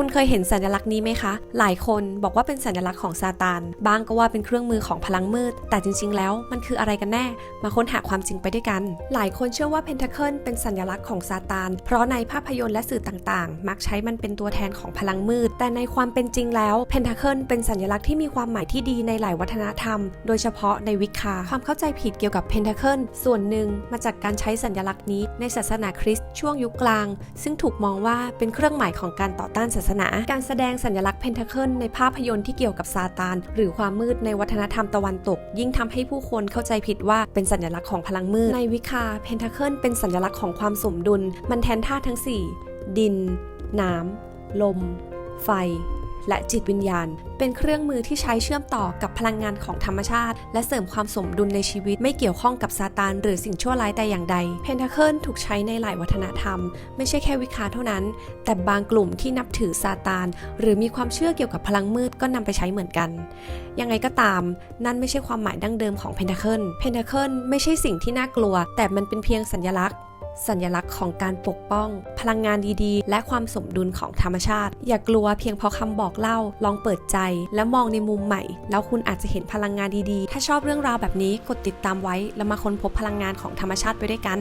คุณเคยเห็นสัญลักษณ์นี้ไหมคะ หลายคนบอกว่าเป็นสัญลักษณ์ของซาตาน บางก็ว่าเป็นเครื่องมือของพลังมืด แต่จริง ๆ แล้วมันคืออะไรกันแน่ มาค้นหาความจริงไปด้วยกัน หลายคนเชื่อว่าเพนทาเคิลเป็นสัญลักษณ์ของซาตาน เพราะในภาพยนตร์และสื่อต่างๆ มักใช้มันเป็นตัวแทนของพลังมืด แต่ในความเป็นจริงแล้วเพนทาเคิลเป็นสัญลักษณ์ที่มีความหมายที่ดีในหลายวัฒนธรรม โดยเฉพาะในวิคาความเข้าใจผิดเกี่ยวกับเพนทาเคิลส่วนหนึ่งมาจากการใช้สัญลักษณ์นี้ในศาสนาคริสต์ช่วงยุคกลาง ซึ่งถูกมองว่าเป็นเครื่องหมายของการต่อต้านศาสนา การแสดงสัญลักษณ์เพนทาเคิลในภาพยนตร์ที่เกี่ยวกับซาตาน หรือความมืดในวัฒนธรรมตะวันตก ยิ่งทำให้ผู้คนเข้าใจผิดว่าเป็นสัญลักษณ์ของพลังมืดในวิคาเพนทาเคิลเป็นสัญลักษณ์ของความสมดุล มันแทนธาตุทั้ง 4 ดิน น้ำลม ไฟ และจิตวิญญาณ เป็นเครื่องมือที่ใช้เชื่อมต่อกับพลังงานของธรรมชาติ และเสริมความสมดุลในชีวิตไม่เกี่ยวข้องกับซาตานหรือสิ่งชั่วร้ายแต่อย่างใด เพนทาเคิลถูกใช้ในหลายวัฒนธรรม ไม่ใช่แค่วิคาเท่านั้น แต่บางกลุ่มที่นับถือซาตาน หรือมีความเชื่อเกี่ยวกับพลังมืดก็นำไปใช้เหมือนกัน ยังไงก็ตาม นั่นไม่ใช่ความหมายดั้งเดิมของเพนทาเคิลเพนทาเคิลไม่ใช่สิ่งที่น่ากลัว แต่มันเป็นเพียงสัญลักษณ์ สัญลักษณ์ของการปกป้อง พลังงานดีๆ และความสมดุลของธรรมชาติ อย่ากลัวเพียงเพราะคำบอกเล่า ลองเปิดใจ และมองในมุมใหม่ แล้วคุณอาจจะเห็นพลังงานดีๆ ถ้าชอบเรื่องราวแบบนี้กดติดตามไว้ แล้วมาค้นพบพลังงานของธรรมชาติไปด้วยกัน